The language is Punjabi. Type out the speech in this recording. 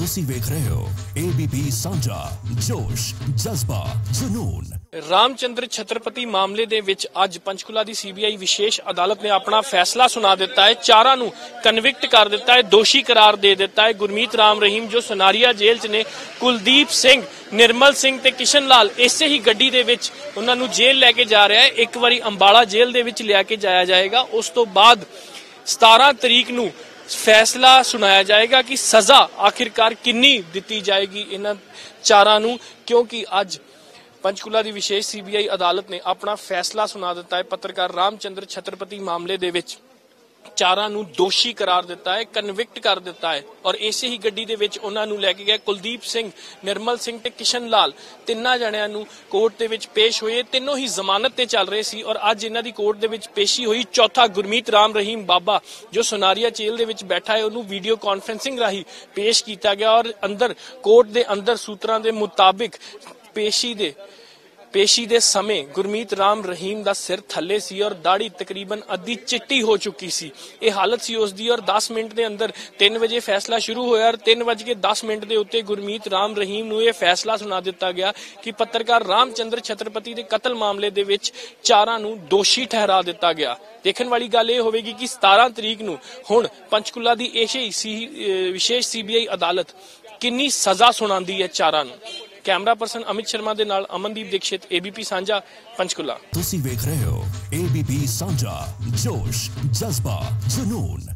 ਤੁਸੀਂ ਵੇਖ ਰਹੇ ਹੋ ABP ਸਾਂਝਾ, ਜੋਸ਼, ਜਜ਼ਬਾ, ਜਨੂਨ। ਰਾਮਚੰਦਰ ਛਤਰਪਤੀ ਮਾਮਲੇ ਦੇ ਵਿੱਚ ਅੱਜ ਪੰਚਕੁਲਾ ਦੀ ਸੀਬੀਆਈ ਵਿਸ਼ੇਸ਼ ਅਦਾਲਤ ਨੇ ਆਪਣਾ ਫੈਸਲਾ ਸੁਣਾ ਦਿੱਤਾ ਹੈ। ਚਾਰਾਂ ਨੂੰ ਕਨਵਿਕਟ ਕਰ ਦਿੱਤਾ ਹੈ, ਦੋਸ਼ੀ ਕਰਾਰ ਦੇ ਦਿੱਤਾ ਹੈ। ਗੁਰਮੀਤ ਰਾਮ ਰਹੀਮ, ਜੋ ਸਨਾਰੀਆ ਜੇਲ੍ਹ 'ਚ ਨੇ, ਕੁਲਦੀਪ ਸਿੰਘ, ਨਿਰਮਲ ਸਿੰਘ ਤੇ ਕਿਸ਼ਨ ਲਾਲ, ਇਸੇ ਹੀ ਗੱਡੀ ਦੇ ਵਿੱਚ ਉਹਨਾਂ ਨੂੰ ਜੇਲ੍ਹ ਲੈ ਕੇ ਜਾ ਰਿਹਾ ਹੈ। ਇੱਕ ਵਾਰੀ ਅੰਬਾਲਾ ਜੇਲ੍ਹ ਦੇ ਵਿੱਚ ਲਿਆ ਕੇ ਜਾਇਆ ਜਾਏਗਾ। ਉਸ ਤੋਂ ਬਾਅਦ 17 ਤਰੀਕ ਨੂੰ ਫੈਸਲਾ ਸੁਣਾਇਆ ਜਾਏਗਾ ਕਿ ਸਜ਼ਾ ਆਖਿਰਕਾਰ ਕਿੰਨੀ ਦਿੱਤੀ ਜਾਏਗੀ ਇਹਨਾਂ ਚਾਰਾਂ ਨੂੰ, ਕਿਉਂਕਿ ਅੱਜ ਪੰਚਕੁਲਾ ਦੀ ਵਿਸ਼ੇਸ਼ ਸੀਬੀਆਈ ਅਦਾਲਤ ਨੇ ਆਪਣਾ ਫੈਸਲਾ ਸੁਣਾ ਦਿੱਤਾ ਹੈ। ਪੱਤਰਕਾਰ ਰਾਮਚੰਦਰ ਛਤਰਪਤੀ ਮਾਮਲੇ ਦੇ ਵਿੱਚ ਚਾਰਾਂ ਨੂੰ ਦੋਸ਼ੀ ਕਰਾਰ ਦਿੱਤਾ ਹੈ ਕਨਵਿਕਟ ਕਰ ਦਿੱਤਾ ਹੈ ਔਰ ਇਸੇ ਹੀ ਗੱਡੀ ਦੇ ਵਿੱਚ ਉਹਨਾਂ ਨੂੰ ਲੈ ਕੇ ਗਏ ਕੁਲਦੀਪ ਸਿੰਘ, ਨਿਰਮਲ ਸਿੰਘ ਤੇ ਕਿਸ਼ਨ ਲਾਲ। ਤਿੰਨਾਂ ਜਣਿਆਂ ਨੂੰ ਕੋਰਟ ਦੇ ਵਿੱਚ ਪੇਸ਼ ਹੋਏ। ਤਿੰਨੋਂ ਹੀ ਜ਼ਮਾਨਤ ਤੇ ਚੱਲ ਰਹੇ ਸੀ ਔਰ ਅੱਜ ਇਹਨਾਂ ਦੀ ਕੋਰਟ ਦੇ ਵਿੱਚ ਪੇਸ਼ੀ ਹੋਈ ਚੌਥਾ ਗੁਰਮੀਤ ਰਾਮ ਰਹੀਮ ਬਾਬਾ, ਜੋ ਸੁਨਾਰੀਆ ਜੇਲ੍ਹ ਦੇ ਵਿੱਚ ਬੈਠਾ ਹੈ। ਉਹਨੂੰ ਵੀਡੀਓ ਕਾਨਫਰੈਂਸਿੰਗ ਰਾਹੀਂ ਪੇਸ਼ ਕੀਤਾ ਗਿਆ ਔਰ ਅੰਦਰ, ਕੋਰਟ ਦੇ ਅੰਦਰ ਸੂਤਰਾਂ ਦੇ ਮੁਤਾਬਿਕ ਪੇਸ਼ੀ ਦੇ ਪੇਸ਼ੀ ਦੇ ਸਮੇਂ ਗੁਰਮੀਤ ਰਾਮ ਰਹੀਮ ਦਾ ਸਿਰ ਥੱਲੇ ਸੀ ਔਰ ਦਾੜੀ ਤਕਰੀਬਨ ਅੱਧੀ ਚਿੱਟੀ ਹੋ ਚੁੱਕੀ ਸੀ। ਇਹ ਹਾਲਤ ਸੀ ਉਸ ਦੀ ਔਰ 10 ਮਿੰਟ ਦੇ ਅੰਦਰ 3 ਵਜੇ ਫੈਸਲਾ ਸ਼ੁਰੂ ਹੋਇਆ ਔਰ 3:10 ਮਿੰਟ ਦੇ ਉੱਤੇ ਗੁਰਮੀਤ ਰਾਮ ਰਹੀਮ ਨੂੰ ਇਹ ਫੈਸਲਾ ਸੁਣਾ ਦਿੱਤਾ ਗਿਆ ਕਿ ਪੱਤਰਕਾਰ ਰਾਮਚੰਦਰ ਛਤਰਪਤੀ ਦੇ ਕਤਲ ਮਾਮਲੇ ਦੇ ਵਿੱਚ ਚਾਰਾਂ ਨੂੰ ਦੋਸ਼ੀ ਠਹਿਰਾ ਦਿੱਤਾ ਗਿਆ। ਦੇਖਣ ਵਾਲੀ ਗੱਲ ਇਹ ਹੋਵੇਗੀ ਕਿ 17 ਤਰੀਕ ਨੂੰ ਹੁਣ ਪੰਚਕੁਲਾ ਦੀ ਏਸ਼ੀਆਈ ਸੀ, ਅਹ, ਵਿਸ਼ੇਸ਼ ਸੀਬੀਆਈ ਅਦਾਲਤ ਕਿੰਨੀ ਸਜ਼ਾ ਸੁਣਾਉਂਦੀ ਹੈ ਚਾਰਾਂ ਨੂੰ। ਕੈਮਰਾ ਪਰਸਨ ਅਮਿਤ ਸ਼ਰਮਾ ਦੇ ਨਾਲ ਅਮਨਦੀਪ ਦੀਕਸ਼ਿਤ ਏਬੀਪੀ ਸਾਂਝਾ, ਪੰਚਕੁਲਾ। ਤੁਸੀਂ ਵੇਖ ਰਹੇ ਹੋ ABP ਸਾਂਝਾ, ਜੋਸ਼, ਜਜ਼ਬਾ, ਜਨੂਨ।